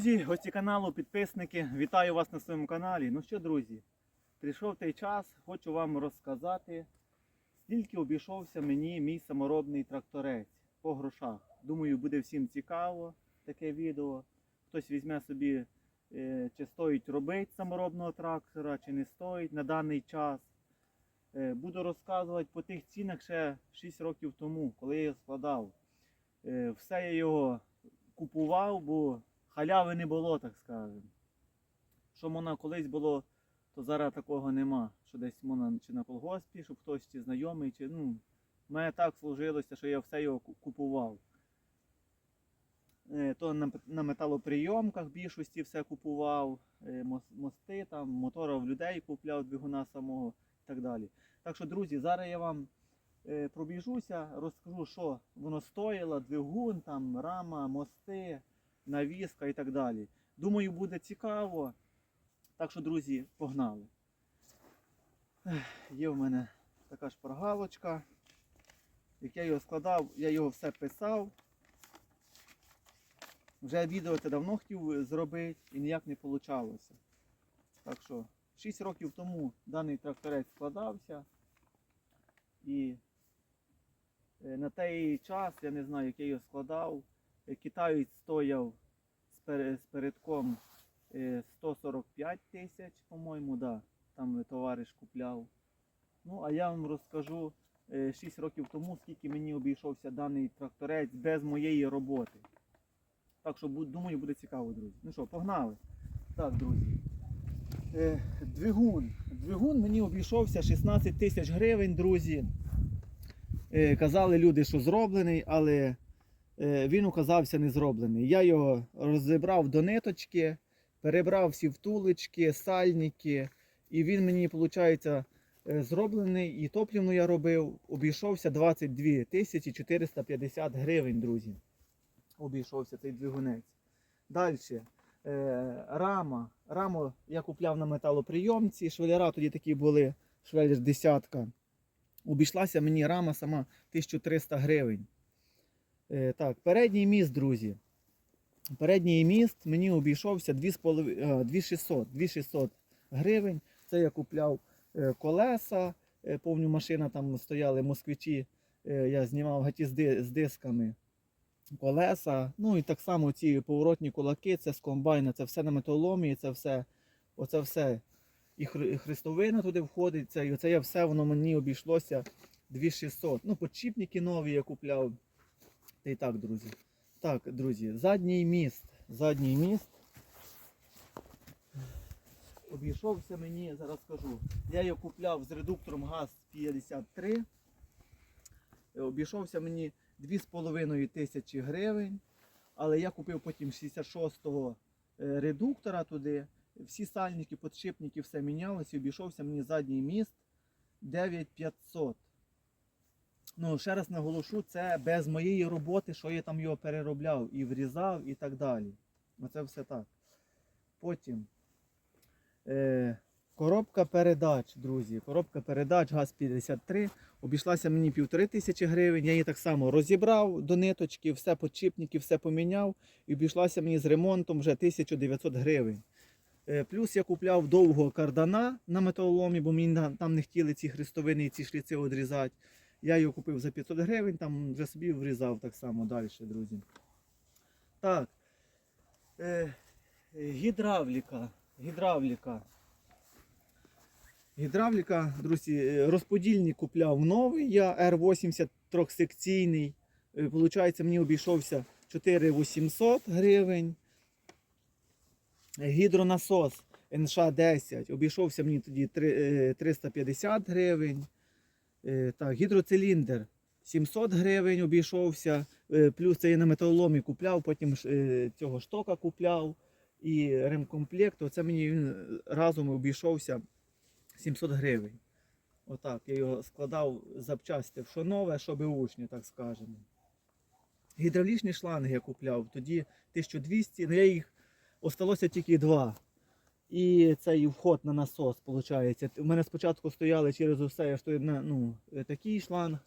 Друзі, гості каналу, підписники, вітаю вас на своєму каналі. Ну що, друзі, прийшов той час, хочу вам розказати, скільки обійшовся мені мій саморобний тракторець по грошах. Думаю, буде всім цікаво таке відео. Хтось візьме собі, е, чи стоїть робити саморобного трактора, чи не стоїть на даний час. Е, Буду розказувати по тих цінах ще 6 років тому, коли я його складав. Е, Все я його купував, бо халяви не було, так скажемо. Що можна колись було, то зараз такого нема. Що десь можна чи на колгоспі, щоб хтось чи знайомий, чи ну. мене так сложилося, що я все його купував. Е, То на, на металоприйомках більшості все купував, е, мости, там, мотора в людей купляв, двигуна самого і так далі. Так що, друзі, зараз я вам е, пробіжуся, розкажу, що воно стоїло, двигун, там, рама, мости, навіска і так далі. Думаю, буде цікаво. Так що, друзі, погнали. Є в мене така шпаргалочка. Як я його складав, я його все писав. Вже відео це давно хотів зробити і ніяк не вийшло. Так що 6 років тому даний тракторець складався. І е, на той час, я не знаю, як я його складав, е, китаєць стояв з передком е, 145 тисяч, по-моєму, да. там товариш купляв. Ну, а я вам розкажу 6 років тому, скільки мені обійшовся даний тракторець без моєї роботи. Так що думаю, буде цікаво, друзі. Ну що, погнали. Так, друзі. Е, двигун. Двигун мені обійшовся 16 тисяч гривень, друзі. Е, казали люди, що зроблений, але е, він оказався не зроблений. Я його розібрав до ниточки, перебрав всі втулочки, сальники, і він мені, виходить, зроблений. І топлівну я робив, обійшовся 22 тисячі 450 гривень, друзі. Обійшовся цей двигунець. Далі. Е, рама. Раму я купляв на металоприйомці. Швелера тоді такі були, швелер десятка. Обійшлася мені рама сама 1300 гривень. Е, так, передній міст, друзі. Передній міст мені обійшовся 2600, 2600 гривень. Це я купляв е, колеса, е, повню машина там стояли москвичі. Е, я знімав гаті з, дисками колеса. Ну і так само ці поворотні кулаки, це з комбайна, це все на металоломі, це все, оце все. І хрестовина туди входить, це, і оце я все воно мені обійшлося 2600. Ну, подшипники нові я купляв. Та й так, друзі. Так, друзі, задній міст. Задній міст. Обійшовся мені, зараз скажу. Я його купляв з редуктором ГАЗ-53. Е, Обійшовся мені 2,5 тисячі гривень. Але я купив потім 66-го е, редуктора туди. Всі сальники, подшипники, все мінялося. І обійшовся мені задній міст 9500. Ну, ще раз наголошу, це без моєї роботи, що я там його переробляв і врізав і так далі. Оце все так. Потім е, коробка передач, друзі. Коробка передач ГАЗ-53 обійшлася мені півтори тисячі гривень. Я її так само розібрав до ниточки, все подшипники, все поміняв. І обійшлася мені з ремонтом вже 1900 гривень. Е, Плюс я купляв довго кардана на металоломі, бо мені там не хотіли ці хрестовини і ці шліци відрізати. Я його купив за 500 гривень, там вже собі врізав так само далі, друзі. Так. Е, е, гідравліка. Гідравліка. Гідравліка, друзі, е, розподільник купляв новий, я R80 трьохсекційний. Е, Получається, мені обійшовся 4800 гривень. Е, Гідронасос НШ-10 обійшовся мені тоді е, 350 гривень. Е, Так, гідроциліндр 700 гривень обійшовся. Е, Плюс це я на металоломі купляв, потім е, цього штока купляв і ремкомплект. Оце мені він разом обійшовся 700 гривень. Отак, я його складав запчасти, що нове, що беушні, так скажемо. Гідравлічні шланги я купляв, тоді 1200, ну я їх осталося тільки два. І цей вход на насос, виходить. У мене спочатку стояли через усе, я на ну, е, такий шланг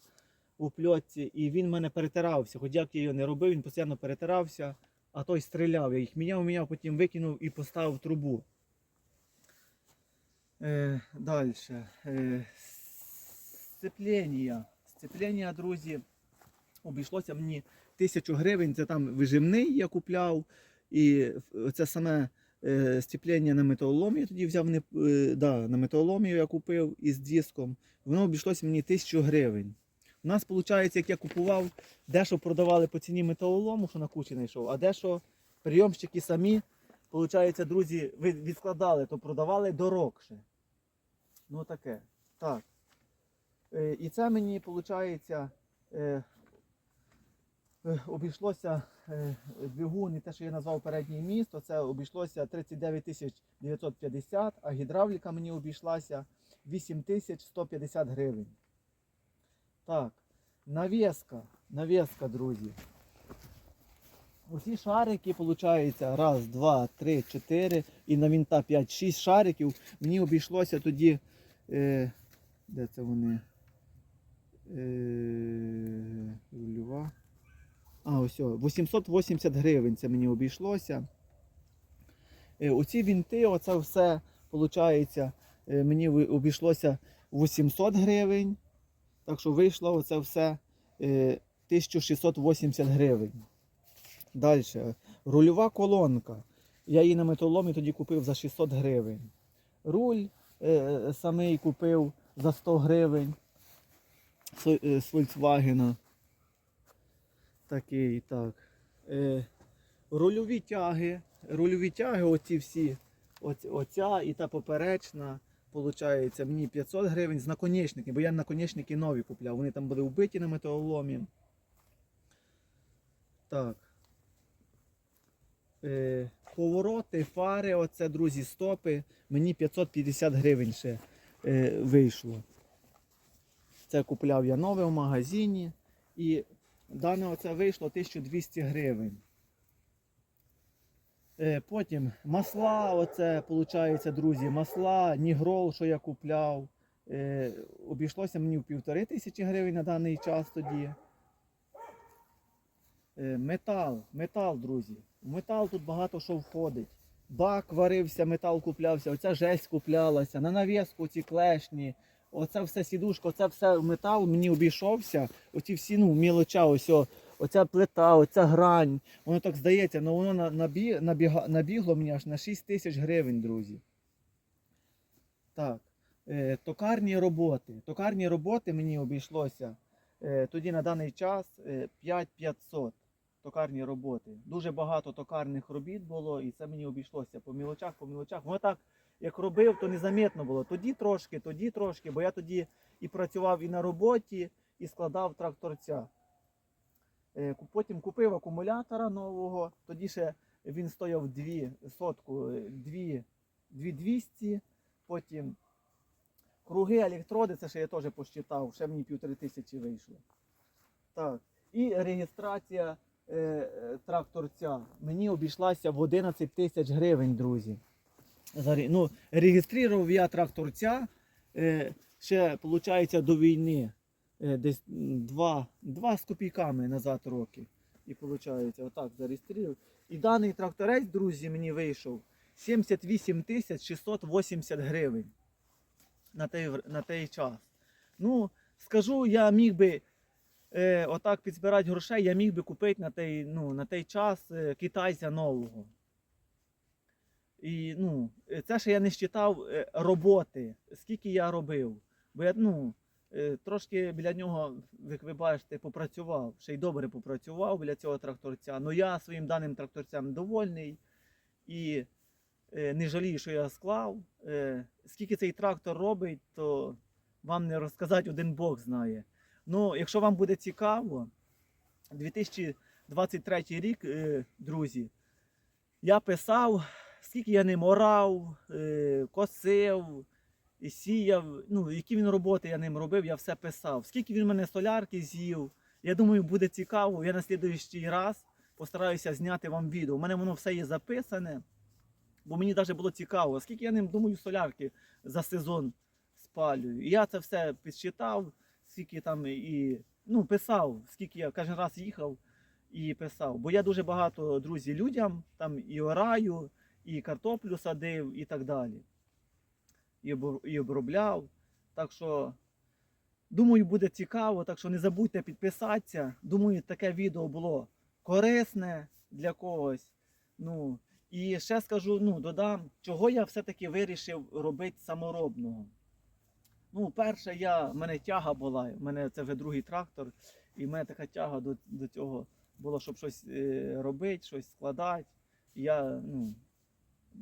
у пльотці, і він мене перетирався. Хоч як я його не робив, він постійно перетирався. а той стріляв. Я їх міняв, міняв, потім викинув і поставив трубу. Е, Далі. Е, сцеплення. Сцеплення, друзі, обійшлося мені тисячу гривень. Це там вижимний я купляв. І це саме е, сцеплення на металолом я тоді взяв не, е, да, на металоломію я купив із диском. Воно обійшлося мені тисячу гривень. У нас, виходить, як я купував, дещо продавали по ціні металолому, що на кучі знайшов, а дещо прийомщики самі, виходить, друзі, відкладали, то продавали дорогше. Ну таке. Так. Е, І це мені, виходить, обійшлося е, двигун і те, що я назвав переднє місто, це обійшлося 39 тисяч 950, а гідравліка мені обійшлася 8 тисяч 150 гривень. Так, навіска, навіска, друзі. Усі шарики, виходить, раз, два, три, чотири і на вінта 5-6 шариків. Мені обійшлося тоді. Е, де це вони? Е, рульова. А, ось, о, 880 гривень це мені обійшлося. Е, оці вінти, оце все, виходить, е, мені обійшлося 800 гривень. Так що вийшло оце все е, 1680 гривень. Далі. Рульова колонка. Я її на металоломі тоді купив за 600 гривень. Руль е, самий купив за 100 гривень е, з Volkswagen. Такий, так. Е, рульові тяги. Рульові тяги, оці всі. Оць, оця і та поперечна. Получається, мені 500 гривень з наконечники, бо я наконечники нові купляв. Вони там були вбиті на металоломі. Так. Е, повороти, фари, оце, друзі, стопи. Мені 550 гривень ще е, вийшло. Це купляв я нове в магазині. І дане оце вийшло 1200 гривень. Е, Потім масла, оце, виходить, друзі, масла, нігрол, що я купляв. Е, обійшлося мені в півтори тисячі гривень на даний час тоді. Е, метал, метал, друзі. Метал тут багато що входить. Бак варився, метал куплявся, оця жесть куплялася, на навіску ці клешні, оце все сідушка, оце все метал мені обійшовся. Оці всі ну, мілоча, ось оця плита, оця грань. Воно так здається, але воно набі, набіга, набігло мені аж на 6 тисяч гривень, друзі. Так. Е, токарні роботи. Токарні роботи мені обійшлося е, тоді на даний час е, 5500 токарні роботи. Дуже багато токарних робіт було, і це мені обійшлося по мілочах, по мілочах. Воно так, як робив, то незамітно було. Тоді трошки, тоді трошки, бо я тоді і працював і на роботі, і складав тракторця. Е, Потім купив акумулятора нового, тоді ще він стояв дві сотку, е, дві, дві 200, потім круги, електроди, це ще я теж посчитав, ще мені півтори тисячі вийшло. Так. І реєстрація е, е, тракторця мені обійшлася в 11 тисяч гривень, друзі. Ну, реєстрував я тракторця е, ще, виходить, до війни. Е, десь два, два з копійками назад роки. І виходить, отак зареєстрував. І даний тракторець, друзі, мені вийшов 78 тисяч 680 гривень на той, на той час. Ну, скажу, я міг би е, отак підзбирати грошей, я міг би купити на той, ну, на той час е, китайця нового. І ну, е, це ще я не считав е, роботи, скільки я робив. Бо я ну, е, трошки біля нього, як ви бачите, попрацював. Ще й добре попрацював біля цього тракторця. Ну я своїм даним тракторцем довольний і не жалію, що я склав. Скільки цей трактор робить, то вам не розказати один Бог знає. Ну, якщо вам буде цікаво, 2023 рік, друзі, я писав, скільки я ним орав, е, косив, сіяв, ну, які він роботи я ним робив, я все писав. Скільки він мене солярки з'їв. Я думаю, буде цікаво. Я на слідуючий раз постараюся зняти вам відео. У мене воно все є записане, бо мені навіть було цікаво, скільки я ним думаю солярки за сезон спалюю. І я це все підсчитав, скільки там і ну, писав, скільки я кожен раз їхав і писав. Бо я дуже багато друзі людям там і ораю, і картоплю садив, і так далі. І, обробляв. Так що, думаю, буде цікаво. Так що не забудьте підписатися. Думаю, таке відео було корисне для когось. Ну, і ще скажу, ну, додам, чого я все-таки вирішив робити саморобного. Ну, перше, я, в мене тяга була, в мене це вже другий трактор, і в мене така тяга до, до цього було, щоб щось е, робити, щось складати. Я ну,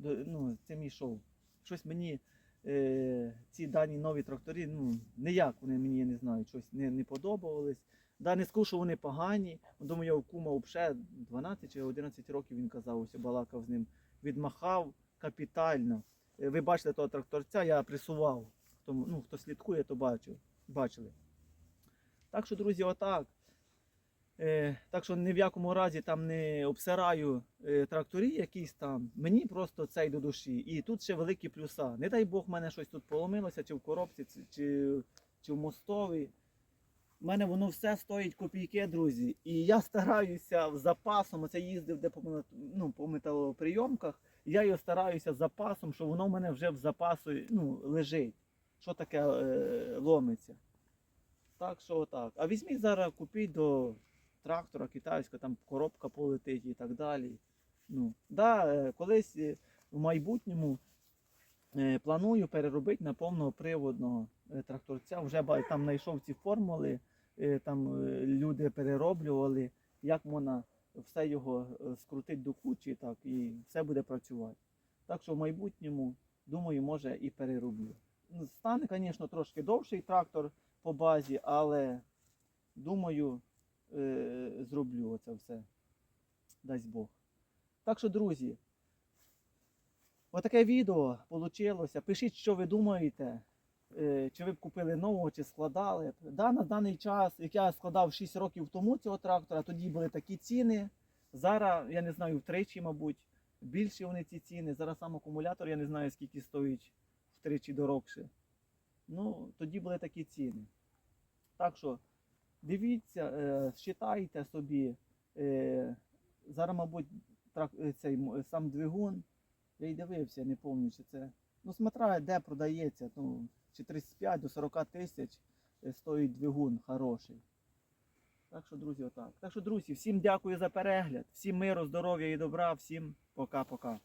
ну, цим йшов. Щось мені е, ці дані нові трактори, ну, ніяк вони мені не знаю, щось не, не подобались. Да, не скажу, що вони погані. Думаю, я у кума взагалі 12 чи 11 років він казав, ось балакав з ним. Відмахав капітально. Е, Ви бачите того тракторця, я присував. Хто, ну, хто слідкує, то бачив, бачили. Так що, друзі, отак. Е, так що ні в якому разі там не обсираю е, тракторі якісь там. Мені просто цей до душі. І тут ще великі плюса. Не дай Бог, в мене щось тут поломилося, чи в коробці, чи, чи, в мостові. У мене воно все стоїть копійки, друзі. І я стараюся з запасом, оце їздив де по, ну, по металоприйомках, я його стараюся запасом, що воно в мене вже в запасу ну, лежить. Що таке е, ломиться. Так що отак. А візьміть зараз, купіть до трактора китайського, там коробка полетить і так далі. Ну, да, е, колись е, в майбутньому е, планую переробити на повноприводного тракторця. Вже там знайшов ці формули, там люди перероблювали, як можна все його скрутити до кучі, так, і все буде працювати. Так що в майбутньому, думаю, може і перероблю. Стане, звісно, трошки довший трактор по базі, але думаю, е, зроблю оце все. Дасть Бог. Так що, друзі, отаке відео вийшло. Пишіть, що ви думаєте. Е, Чи ви б купили нового, чи складали. Да, на даний час, як я складав 6 років тому цього трактора, тоді були такі ціни. Зараз, я не знаю, втричі, мабуть, більші вони ці ціни. Зараз сам акумулятор, я не знаю, скільки стоїть втричі дорогше. Ну, тоді були такі ціни. Так що дивіться, е, считайте собі. Е, зараз, мабуть, е, цей сам двигун. Я й дивився, не пам'ятаю, чи це. Ну, смотря де продається, ну, чи 35 до 40 тисяч стоїть двигун хороший. Так що, друзі, отак. Так що, друзі, всім дякую за перегляд, всім миру, здоров'я і добра, всім пока-пока.